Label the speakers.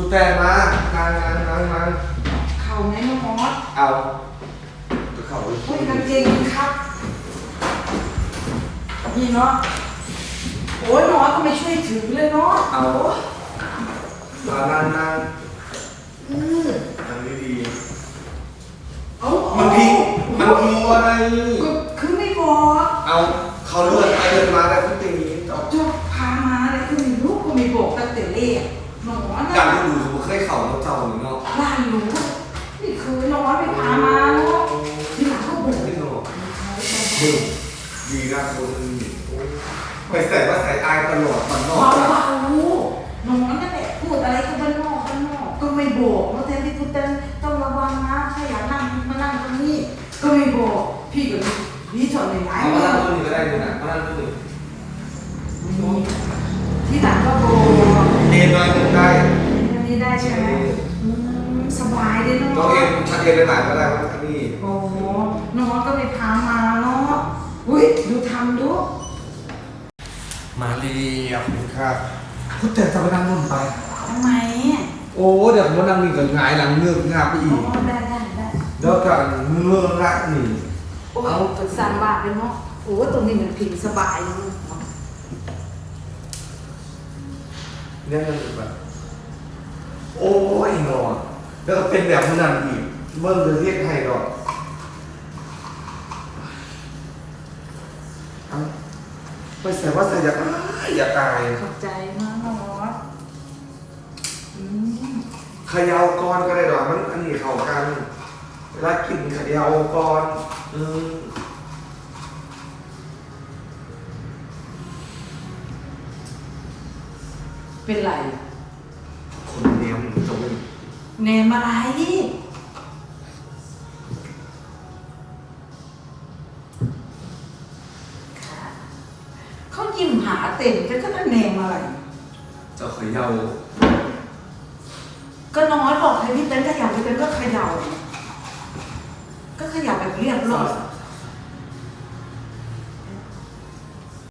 Speaker 1: คุณแต่มางานงานงานงาน
Speaker 2: เข่าไหนน้องมอส
Speaker 1: เอาจะเข้า
Speaker 2: โอ้ยกางเกงมันครับนี่เนาะโอ้ยมอสก็ไม่ช่วยถือเลยเนาะ
Speaker 1: เอา
Speaker 2: โย
Speaker 1: มานานนาน
Speaker 2: อือ
Speaker 1: ทางนี้ดี
Speaker 2: เอา
Speaker 1: มันพิงมันพิงอะไร
Speaker 2: ก็คือไม่บอก
Speaker 1: เอาเขาเลื่อนไปเลื่อนมาได้คุณตี นึ่งเนาะ
Speaker 2: ร้านรู้นี่คือหนอนไปพามาเนาะทีหลังก็บอก
Speaker 1: ไม่เนาะบึ้มดีนะคนไปใส่ว่าใส่อายตลอดมันนอก
Speaker 2: เบาเบาๆหนอนนั่นแหละพูดอะไรก็บ้านนอกบ้านนอกก็ไม่บอกแล้วแทนที่คุณเต้นต้องระวังนะถ้าอยากนั่งมานั่งตรงนี้ ก็ไม่บอกพี่ก็รีสอร์ทไหน
Speaker 1: เอา
Speaker 2: ๆ
Speaker 1: มา
Speaker 2: เล
Speaker 1: นั่ง
Speaker 2: ย
Speaker 1: ตัวนี้ก็ได้เลยนะมานั่งตัวนี้
Speaker 2: ที่หลังก็บอก
Speaker 1: เอ็นหน่อยหนึ่งได้
Speaker 2: อันนี้ได้ใช่ไหมอืม สบายเลยเนาะ
Speaker 1: ตัวเอ็นชัดเอ็นไปไหนก็ได้ว่าอันนี้
Speaker 2: โอ้น้องก็ไปพามาเนาะอุ้ยดูทำดู
Speaker 1: มาเรียบครับคุณแต่จะไปนั่งนู่นไป
Speaker 2: ทำไมอะ
Speaker 1: โอ้เดี๋ยวผมว่านั่งนี่ก็หงายหลังเงือกงาบไป
Speaker 2: อ๋
Speaker 1: อีก
Speaker 2: อได้ได้ได้
Speaker 1: เดี๋ยวกันเงือกรักนี่
Speaker 2: โอ้ยเป็นสามบาทเลยเนาะโอ้ตรงนี้มันพิงสบายเลยเนาะ
Speaker 1: เนี่ยมันแบบโอ้ยนอน แล้วก็เป็นแบบนั้นอีกเมื่อเลยเรียกให้ดอกเอาไปใส่ว่าใส่อยากอายอยากอาย
Speaker 2: ขอบใจมากเนาะอืม
Speaker 1: เขยาวก่อนก็ได้ดอกมันอันนี้เข้ากันเวลากินเขยาวก่อนอืม
Speaker 2: เป็นไร
Speaker 1: คนเนี้ยมันจะไม่
Speaker 2: แนมอะไรค่ะเขายิ้มหาเต็มจะก็นั่นแนมอะไร
Speaker 1: จะเขยาว
Speaker 2: ก็น้อยบอกให้พี่เต้นขยับพี่เต้นก็เขย่าก็ขยับแบบเรียบร้อย